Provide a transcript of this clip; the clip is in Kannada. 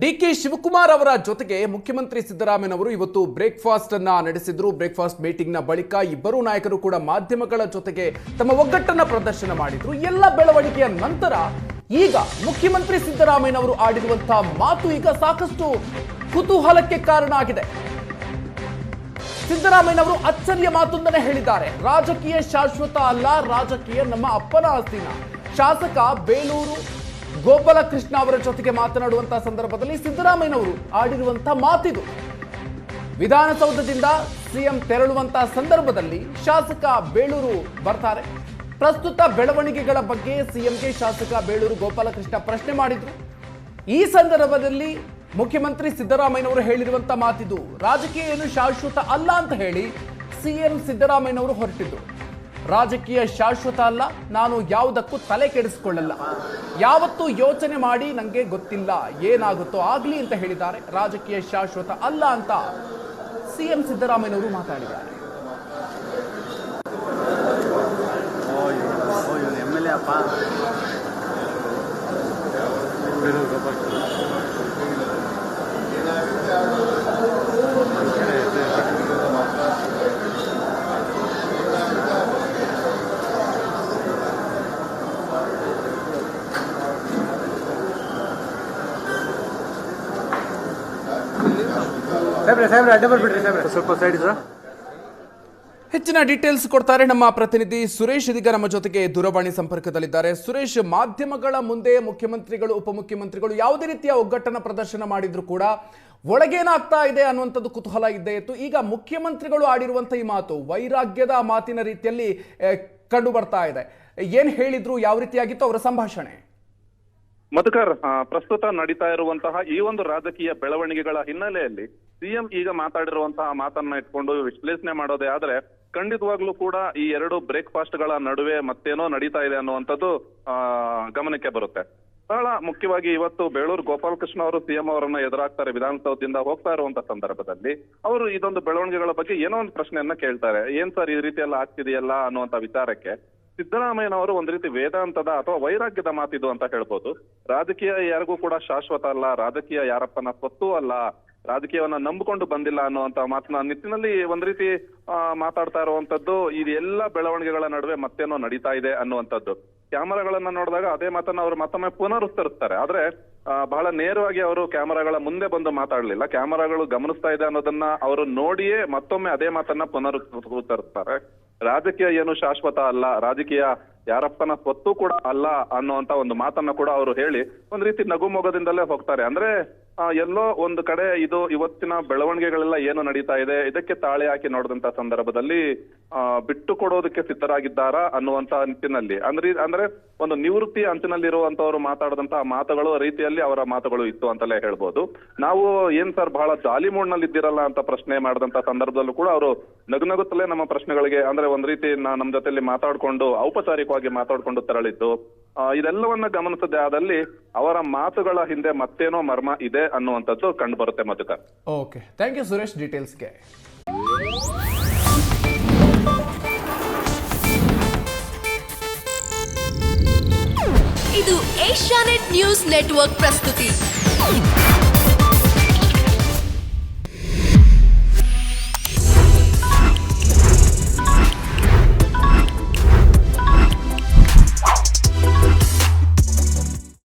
ಡಿ ಕೆ ಶಿವಕುಮಾರ್ ಅವರ ಜೊತೆಗೆ ಮುಖ್ಯಮಂತ್ರಿ ಸಿದ್ದರಾಮಯ್ಯನವರು ಇವತ್ತು ಬ್ರೇಕ್ಫಾಸ್ಟ್ ಅನ್ನ ನಡೆಸಿದ್ರು. ಬ್ರೇಕ್ಫಾಸ್ಟ್ ಮೀಟಿಂಗ್ನ ಬಳಿಕ ಇಬ್ಬರು ನಾಯಕರು ಕೂಡ ಮಾಧ್ಯಮಗಳ ಜೊತೆಗೆ ತಮ್ಮ ಒಗ್ಗಟ್ಟನ್ನ ಪ್ರದರ್ಶನ ಮಾಡಿದ್ರು. ಎಲ್ಲ ಬೆಳವಣಿಗೆಯ ನಂತರ ಈಗ ಮುಖ್ಯಮಂತ್ರಿ ಸಿದ್ದರಾಮಯ್ಯನವರು ಆಡಿರುವಂತಹ ಮಾತು ಈಗ ಸಾಕಷ್ಟು ಕುತೂಹಲಕ್ಕೆ ಕಾರಣ ಆಗಿದೆ. ಸಿದ್ದರಾಮಯ್ಯನವರು ಅಚ್ಚರಿಯ ಮಾತೊಂದನ್ನೇ ಹೇಳಿದ್ದಾರೆ. ರಾಜಕೀಯ ಶಾಶ್ವತ ಅಲ್ಲ, ರಾಜಕೀಯ ನಮ್ಮ ಅಪ್ಪನ ಆಸ್ತಿನ. ಶಾಸಕ ಬೇಲೂರು ಗೋಪಾಲಕೃಷ್ಣ ಅವರ ಜೊತೆಗೆ ಮಾತನಾಡುವಂತಹ ಸಂದರ್ಭದಲ್ಲಿ ಸಿದ್ದರಾಮಯ್ಯನವರು ಆಡಿರುವಂತಹ ಮಾತಿದು. ವಿಧಾನಸೌಧದಿಂದ ಸಿಎಂ ತೆರಳುವಂತಹ ಸಂದರ್ಭದಲ್ಲಿ ಶಾಸಕ ಬೇಳೂರು ಬರ್ತಾರೆ. ಪ್ರಸ್ತುತ ಬೆಳವಣಿಗೆಗಳ ಬಗ್ಗೆ ಸಿಎಂಗೆ ಶಾಸಕ ಬೇಳೂರು ಗೋಪಾಲಕೃಷ್ಣ ಪ್ರಶ್ನೆ ಮಾಡಿದ್ರು. ಈ ಸಂದರ್ಭದಲ್ಲಿ ಮುಖ್ಯಮಂತ್ರಿ ಸಿದ್ದರಾಮಯ್ಯನವರು ಹೇಳಿರುವಂತ ಮಾತಿದು, ರಾಜಕೀಯ ಏನು ಶಾಶ್ವತ ಅಲ್ಲ ಅಂತ ಹೇಳಿ ಸಿಎಂ ಸಿದ್ದರಾಮಯ್ಯನವರು ಹೊರಟಿದ್ದು. ರಾಜಕೀಯ ಶಾಶ್ವತ ಅಲ್ಲ. ನಾನು ಯಾವುದಕ್ಕೂ ತಲೆ ಕೆಡಿಸಿಕೊಳ್ಳಲ್ಲ. ಯಾವತ್ತೂ ಯೋಚನೆ ಮಾಡಿ ನನಗೆ ಗೊತ್ತಿಲ್ಲ. ಏನಾಗುತ್ತೋ ಆಗಲಿ ಅಂತ ಹೇಳಿದ್ದಾರೆ. ರಾಜಕೀಯ ಶಾಶ್ವತ ಅಲ್ಲ ಅಂತ ಸಿ ಎಂ ಸಿದ್ದರಾಮಯ್ಯನವರು ಮಾತಾಡಿದ್ದಾರೆ. ಸಾಹೇಬ್ರೆ ಸಾಹೇಬ್ರೆ ಅಡ್ಡ ಬರ್ಬಿಡ್ರಿ ಸಾಹೇಬ್ರೆ. ಸ್ವಲ್ಪ ಸೈಡ್ ಸರ್ ಹೆಚ್ಚಿನ ಡೀಟೇಲ್ಸ್ ಕೊಡ್ತಾರೆ ನಮ್ಮ ಪ್ರತಿನಿಧಿ ಸುರೇಶ್ ಇದೀಗ ನಮ್ಮ ಜೊತೆಗೆ ದೂರವಾಣಿ ಸಂಪರ್ಕದಲ್ಲಿದ್ದಾರೆ. ಸುರೇಶ್ ಮಾಧ್ಯಮಗಳ ಮುಂದೆ ಮುಖ್ಯಮಂತ್ರಿಗಳು ಉಪಮುಖ್ಯಮಂತ್ರಿಗಳು ಯಾವುದೇ ರೀತಿಯ ಒಗ್ಗಟ್ಟನ್ನ ಪ್ರದರ್ಶನ ಮಾಡಿದ್ರು ಕೂಡ ಒಳಗೇನಾಗ್ತಾ ಇದೆ ಅನ್ನುವಂಥದ್ದು ಕುತೂಹಲ ಇದ್ದೇ ಇತ್ತು. ಈಗ ಮುಖ್ಯಮಂತ್ರಿಗಳು ಆಡಿರುವಂಥ ಈ ಮಾತು ವೈರಾಗ್ಯದ ಮಾತಿನ ರೀತಿಯಲ್ಲಿ ಕಂಡು ಬರ್ತಾ ಇದೆ. ಏನು ಹೇಳಿದ್ರು ಯಾವ ರೀತಿಯಾಗಿತ್ತು ಅವರ ಸಂಭಾಷಣೆ? ಮಧುಕರ್ ಪ್ರಸ್ತುತ ನಡೀತಾ ಇರುವಂತಹ ಈ ಒಂದು ರಾಜಕೀಯ ಬೆಳವಣಿಗೆಗಳ ಹಿನ್ನೆಲೆಯಲ್ಲಿ ಸಿಎಂ ಈಗ ಮಾತಾಡಿರುವಂತಹ ಮಾತನ್ನ ಇಟ್ಕೊಂಡು ವಿಶ್ಲೇಷಣೆ ಮಾಡೋದೇ ಆದ್ರೆ ಖಂಡಿತವಾಗ್ಲೂ ಕೂಡ ಈ ಎರಡು ಬ್ರೇಕ್ಫಾಸ್ಟ್ಗಳ ನಡುವೆ ಮತ್ತೇನೋ ನಡೀತಾ ಇದೆ ಅನ್ನುವಂಥದ್ದು ಗಮನಕ್ಕೆ ಬರುತ್ತೆ. ಬಹಳ ಮುಖ್ಯವಾಗಿ ಇವತ್ತು ಬೇಳೂರು ಗೋಪಾಲಕೃಷ್ಣ ಅವರು ಸಿಎಂ ಅವರನ್ನ ಎದುರಾಗ್ತಾರೆ ವಿಧಾನಸೌಧದಿಂದ ಹೋಗ್ತಾ ಇರುವಂತ ಸಂದರ್ಭದಲ್ಲಿ. ಅವರು ಇದೊಂದು ಬೆಳವಣಿಗೆಗಳ ಬಗ್ಗೆ ಏನೋ ಒಂದು ಪ್ರಶ್ನೆಯನ್ನ ಕೇಳ್ತಾರೆ. ಏನ್ ಸರ್ ಈ ರೀತಿ ಎಲ್ಲ ಆಗ್ತಿದೆಯಲ್ಲ ಅನ್ನುವಂತ ವಿಚಾರಕ್ಕೆ ಸಿದ್ದರಾಮಯ್ಯನವರು ಒಂದ್ ರೀತಿ ವೇದಾಂತದ ಅಥವಾ ವೈರಾಗ್ಯದ ಮಾತಿದು ಅಂತ ಹೇಳ್ಬೋದು. ರಾಜಕೀಯ ಯಾರಿಗೂ ಕೂಡ ಶಾಶ್ವತ ಅಲ್ಲ, ರಾಜಕೀಯ ಯಾರಪ್ಪನ ಸ್ವತ್ತು ಅಲ್ಲ, ರಾಜಕೀಯವನ್ನ ನಂಬಿಕೊಂಡು ಬಂದಿಲ್ಲ ಅನ್ನುವಂತ ಮಾತನ್ನ ನಿಟ್ಟಿನಲ್ಲಿ ಒಂದ್ ರೀತಿ ಮಾತಾಡ್ತಾ ಇರುವಂತದ್ದು ಇದೆಲ್ಲ ಬೆಳವಣಿಗೆಗಳ ನಡುವೆ ಮತ್ತೇನೋ ನಡೀತಾ ಇದೆ ಅನ್ನುವಂಥದ್ದು ಕ್ಯಾಮರಾಗಳನ್ನ ನೋಡಿದಾಗ ಅದೇ ಮಾತನ್ನ ಅವರು ಮತ್ತೊಮ್ಮೆ ಪುನರುತ್ತರಿಸ್ತಾರೆ ಆದ್ರೆ ಬಹಳ ನೇರವಾಗಿ ಅವರು ಕ್ಯಾಮರಾಗಳ ಮುಂದೆ ಬಂದು ಮಾತಾಡ್ಲಿಲ್ಲ. ಕ್ಯಾಮರಾಗಳು ಗಮನಿಸ್ತಾ ಇದೆ ಅನ್ನೋದನ್ನ ಅವರು ನೋಡಿಯೇ ಮತ್ತೊಮ್ಮೆ ಅದೇ ಮಾತನ್ನ ಪುನರುತ್ತರಿಸ್ತಾರೆ ರಾಜಕೀಯ ಏನು ಶಾಶ್ವತ ಅಲ್ಲ, ರಾಜಕೀಯ ಯಾರಪ್ಪನ ಸ್ವತ್ತು ಕೂಡ ಅಲ್ಲ ಅನ್ನುವಂತ ಒಂದು ಮಾತನ್ನ ಕೂಡ ಅವರು ಹೇಳಿ, ಒಂದ್ ರೀತಿ ನಗುಮೊಗದಿಂದಲೇ ಹೋಗ್ತಾರೆ. ಅಂದ್ರೆ ಎಲ್ಲೋ ಒಂದು ಕಡೆ ಇದು ಇವತ್ತಿನ ಬೆಳವಣಿಗೆಗಳೆಲ್ಲ ಏನು ನಡೀತಾ ಇದೆ, ಇದಕ್ಕೆ ತಾಳೆ ಹಾಕಿ ನೋಡಿದಂತ ಸಂದರ್ಭದಲ್ಲಿ ಬಿಟ್ಟು ಕೊಡೋದಕ್ಕೆ ಸಿದ್ಧರಾಗಿದ್ದಾರಾ ಅನ್ನುವಂತ ನಿಟ್ಟಿನಲ್ಲಿ. ಅಂದ್ರೆ ಅಂದ್ರೆ ಒಂದು ನಿವೃತ್ತಿ ಅಂಚಿನಲ್ಲಿರುವಂತವ್ರು ಮಾತಾಡಿದಂತಹ ಮಾತುಗಳು ರೀತಿಯಲ್ಲಿ ಅವರ ಮಾತುಗಳು ಇತ್ತು ಅಂತಲೇ ಹೇಳ್ಬೋದು. ನಾವು ಏನ್ ಸರ್ ಬಹಳ ಜಾಲಿ ಮೂಡ್ನಲ್ಲಿ ಇದ್ದೀರಲ್ಲ ಅಂತ ಪ್ರಶ್ನೆ ಮಾಡಿದಂತ ಸಂದರ್ಭದಲ್ಲೂ ಕೂಡ ಅವರು ನಗುನಗುತ್ತಲೇ ನಮ್ಮ ಪ್ರಶ್ನೆಗಳಿಗೆ, ಅಂದ್ರೆ ಒಂದ್ ರೀತಿ ನಮ್ ಜೊತೆಲಿ ಮಾತಾಡ್ಕೊಂಡು ಔಪಚಾರಿಕವಾಗಿ ಮಾತಾಡ್ಕೊಂಡು ತೆರಳಿದ್ದು. ಇದೆಲ್ಲವನ್ನ ಗಮನಿಸದೆ ಆದಲ್ಲಿ ಅವರ ಮಾತುಗಳ ಹಿಂದೆ ಮತ್ತೇನೋ ಮರ್ಮ ಇದೆ ಅನ್ನುವಂಥದ್ದು ಕಂಡು ಬರುತ್ತೆ Madhukar. Okay thank you Suresh ಡೀಟೇಲ್ಸ್ಗೆ ಇದು ಏಷ್ಯಾನೆಟ್ ನ್ಯೂಸ್ ನೆಟ್ವರ್ಕ್ ಪ್ರಸ್ತುತಿ.